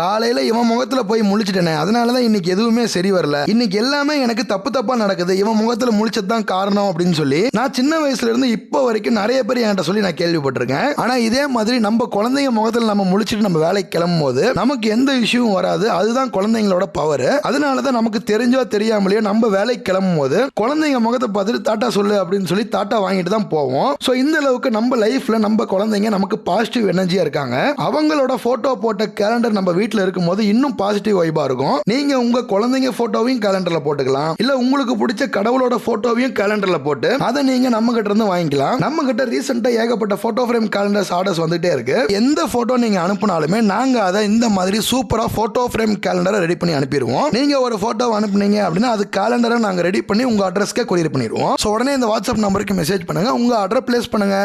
காலையில இவன் முகத்துல போய் முழிச்சிட்டேனே அதனாலதான் இன்னைக்கு எதுவுமே சரி வரல. இன்னைக்கு எல்லாமே எனக்கு தப்பு தப்பா நடக்குது. இவன் முகத்துல முழிச்சதுதான் காரணம் அப்படின்னு சொல்லி நான் சின்ன வயசுல இருந்து இப்போ வரைக்கும் நிறைய பேர் என்கிட்ட சொல்லி நான் கேள்விப்பட்டிருக்கேன். ஆனா இதே மாதிரி நம்ம குழந்தைங்க முகத்துல நம்ம முழிச்சிட்டு நம்ம வேலைக்கு கிளம்பும் போது நமக்கு எந்த இஷ்யூவும் வராது. அதுதான் குழந்தைங்களோட பவர் அதனாலதான் நமக்கு தெரிஞ்சோ தெரியாமலையோ நம்ம வேலைக்கு கிளம்பும் போது குழந்தைங்க முகத்தை பார்த்துட்டு தாட்டா சொல்லு அப்படின்னு சொல்லி தாட்டா வாங்கிட்டு தான் போவோம். ஸோ இந்த அளவுக்கு நம்ம லைஃப்ல நம்ம குழந்தைங்க நமக்கு பாசிட்டிவ் எனர்ஜியா இருக்காங்க. அவங்களோட போட்டோ போட்ட கேலண்டர் நம்ம வீட்டு வீட்டில் இருக்கும்போது இன்னும் பாசிட்டிவ் வைபா இருக்கும். நீங்க உங்க குழந்தைங்க போட்டோவையும் கேலண்டர்ல போட்டுக்கலாம். இல்ல உங்களுக்கு பிடிச்ச கடவுளோட போட்டோவையும் கேலண்டர்ல போட்டு அதை நீங்க நம்ம கிட்ட இருந்து வாங்கிக்கலாம். நம்ம கிட்ட ரீசெண்டா ஏகப்பட்ட போட்டோ ஃப்ரேம் கேலண்டர்ஸ் ஆர்டர்ஸ் வந்துட்டே இருக்கு. எந்த போட்டோ நீங்க அனுப்புனாலுமே நாங்க அதை இந்த மாதிரி சூப்பரா போட்டோ ஃப்ரேம் கேலண்டரை ரெடி பண்ணி அனுப்பிடுவோம். நீங்க ஒரு போட்டோ அனுப்புனீங்க அப்படின்னா அது கேலண்டரை நாங்க ரெடி பண்ணி உங்க அட்ரஸ்க்கே கொரியர் பண்ணிடுவோம். ஸோ உடனே இந்த வாட்ஸ்அப் நம்பருக்கு மெசேஜ் பண்ணுங்க. உங்க அட்ரஸ் பிளேஸ் பண்ணுங்க.